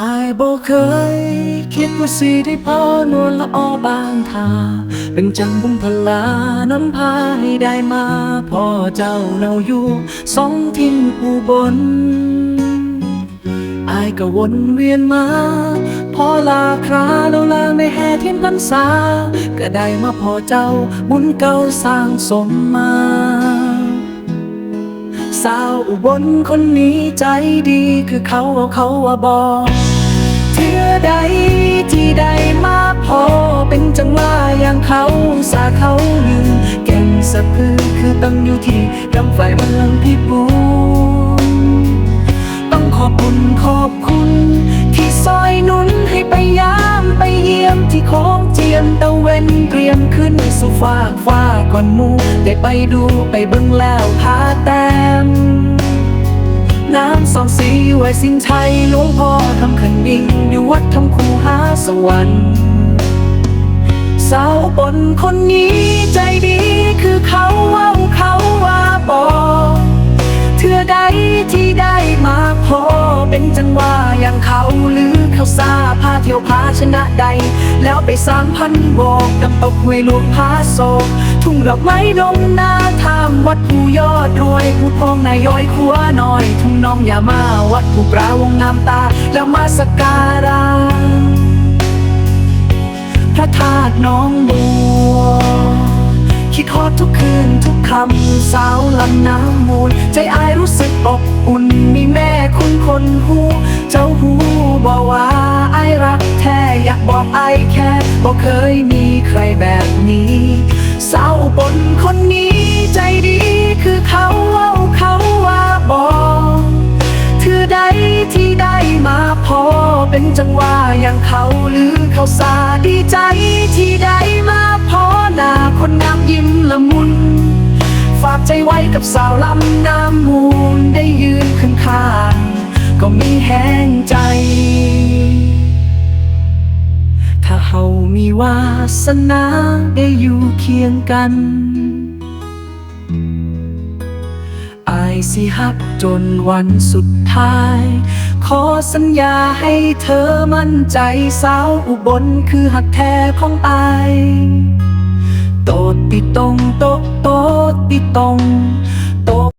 อายบอกเคย คิดว่าสิได้พอนวลละออบางทา เป็นจังบุญพลานำพาให้ได้มาพ่อเจ้าเนาอยู่สองทิ่นอุบลอายก็วนเวียนมาพอลาคราแล้วลาไม่แห่เทียนพรรษา ก็ได้มาพอเจ้าบุญเก่าสร้างสมมา สาวอุบลคนนี้ใจดีคือเขาเอาเขาว่าบอกเทื่อใดที่ได้มาพอเป็นจังหวะอย่างเขาสาเขาลืมเก่งสะพือคือตั้งอยู่ที่กำไฟเมืองพิบูลต้องขอบคุณขอบคุณ ที่ซอยนุนให้ไปยามไปเยี่ยมที่โค้งเจียมตะเวนเตรียมขึ้นสู่ฟากฟ้าก่อนมูได้ไปดูไปเบิ่งแล้วพาแต้ ยสิ้นไทยหลวงพ่อทำขันบิ่งอยู่วัดทำคูหาสวรรค์สาวปนคนนี้ใจดีคือเขาว่าเขาว่าบอกเธอใดที่ได้มาพอเป็นจังหวะอย่างเขา ใด แล้วไปสร้างพันโบกดำตกห้วยหลวงพาโศก ทุ่งดอกไม้ดงนาทามวัดผู้ยอดรวยผู้พองนายย้อยขัวน้อย ทุ่งน้องอย่ามาวัดผู้ปราวงงามตา แล้วมาสกการะพระธาตุน้องบัวคิดฮอดทุกคืนทุกคำสาวลำน้ำมูล ท้อกบอแค่บอกเคยมีใครแบบนี้ สาวอุบนคนนี้ใจดีคือเขาเอาเขาว่าบอกเธอใดที่ได้มาพอเป็นจังหวะอย่างเขาหรือเขาสาดีใจที่ได้มาพอหน้าคนงามยิ้มละมุน ฝากใจไว้กับสาวลำน้ สนาได้อยู่เคียงกันอายสิฮักจนวันสุดท้าย ขอสัญญาให้เธอมั่นใจสาวอุบลคือหักแท้ของอายโตดติตรงโตโตติตรง